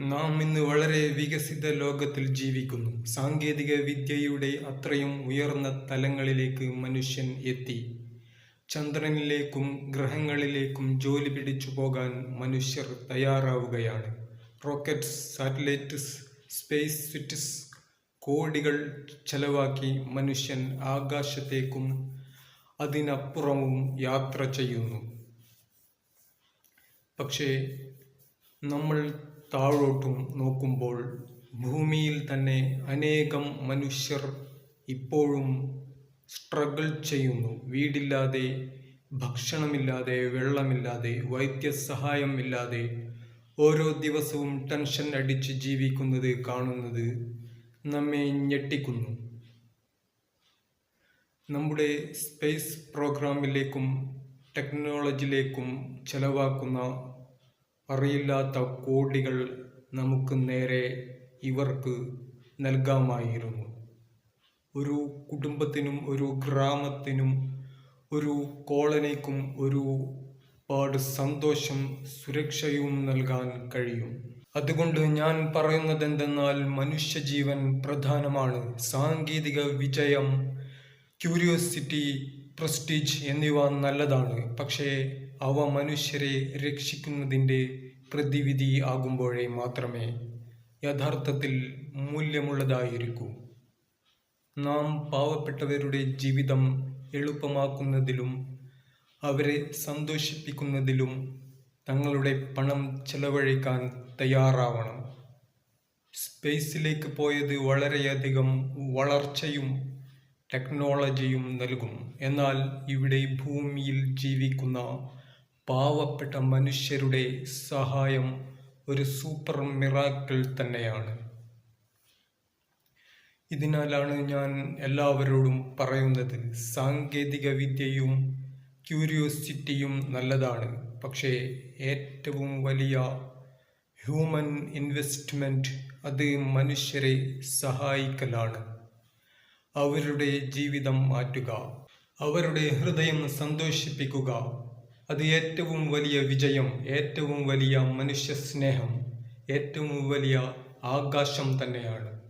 നാം ഇന്ന് വളരെ വികസിത ലോകത്തിൽ ജീവിക്കുന്നു. സാങ്കേതിക വിദ്യയുടെ അത്രയും ഉയർന്ന തലങ്ങളിലേക്ക് മനുഷ്യൻ എത്തി. ചന്ദ്രനിലേക്കും ഗ്രഹങ്ങളിലേക്കും ജോലി പിടിച്ചു പോകാൻ മനുഷ്യർ തയ്യാറാവുകയാണ്. റോക്കറ്റ്സ് സാറ്റലൈറ്റ്സ് സ്പേസ് സ്വിറ്റ്സ് കോടികൾ ചെലവാക്കി മനുഷ്യൻ ആകാശത്തേക്കും അതിനപ്പുറവും യാത്ര ചെയ്യുന്നു. പക്ഷേ നമ്മൾ താഴോട്ടും നോക്കുമ്പോൾ ഭൂമിയിൽ തന്നെ അനേകം മനുഷ്യർ ഇപ്പോഴും സ്ട്രഗിൾ ചെയ്യുന്നു. വീടില്ലാതെ ഭക്ഷണമില്ലാതെ വെള്ളമില്ലാതെ വൈദ്യസഹായം ഇല്ലാതെ ഓരോ ദിവസവും ടെൻഷൻ അടിച്ച് ജീവിക്കുന്നത് കാണുന്നത് നമ്മെ ഞെട്ടിക്കുന്നു. നമ്മുടെ സ്പേസ് പ്രോഗ്രാമിലേക്കും ടെക്നോളജിയിലേക്കും ചെലവാക്കുന്ന അറിയില്ലാത്ത കോടികൾ നമുക്ക് നേരെ ഇവർക്ക് നൽകാമായിരുന്നു. ഒരു കുടുംബത്തിനും ഒരു ഗ്രാമത്തിനും ഒരു കോളനിക്കും ഒരു പാട് സന്തോഷം സുരക്ഷയും നൽകാൻ കഴിയും. അതുകൊണ്ട് ഞാൻ പറയുന്നത് എന്തെന്നാൽ മനുഷ്യജീവൻ പ്രധാനമാണ്. സാങ്കേതിക വിജയം ക്യൂരിയോസിറ്റി പ്രസ്റ്റീജ് എന്നിവ നല്ലതാണ്. പക്ഷേ അവ മനുഷ്യരെ രക്ഷിക്കുന്നതിന്റെ പ്രതിവിധി ആകുമ്പോഴേ മാത്രമേ യഥാർത്ഥത്തിൽ മൂല്യമുള്ളതായിരിക്കൂ. നാം പാവപ്പെട്ടവരുടെ ജീവിതം എളുപ്പമാക്കുന്നതിലും അവരെ സന്തോഷിപ്പിക്കുന്നതിലും തങ്ങളുടെ പണം ചെലവഴിക്കാൻ തയ്യാറാവണം. സ്പേസിലേക്ക് പോയത് വളരെയധികം വളർച്ചയും ടെക്നോളജിയും നൽകും. എന്നാൽ ഇവിടെ ഭൂമിയിൽ ജീവിക്കുന്ന പാവപ്പെട്ട മനുഷ്യരുടെ സഹായം ഒരു സൂപ്പർ മിറാക്കിൾ തന്നെയാണ്. ഇതിനാലാണ് ഞാൻ എല്ലാവരോടും പറയുന്നത് സാങ്കേതിക വിദ്യയും ക്യൂരിയോസിറ്റിയും നല്ലതാണ്. പക്ഷേ ഏറ്റവും വലിയ ഹ്യൂമൻ ഇൻവെസ്റ്റ്മെന്റ് അത് മനുഷ്യരെ സഹായിക്കലാണ്. അവരുടെ ജീവിതം മാറ്റുക. അവരുടെ ഹൃദയം സന്തോഷിപ്പിക്കുക. അത് ഏറ്റവും വലിയ വിജയം ഏറ്റവും വലിയ മനുഷ്യ സ്നേഹം ഏറ്റവും വലിയ ആകാശം തന്നെയാണ്.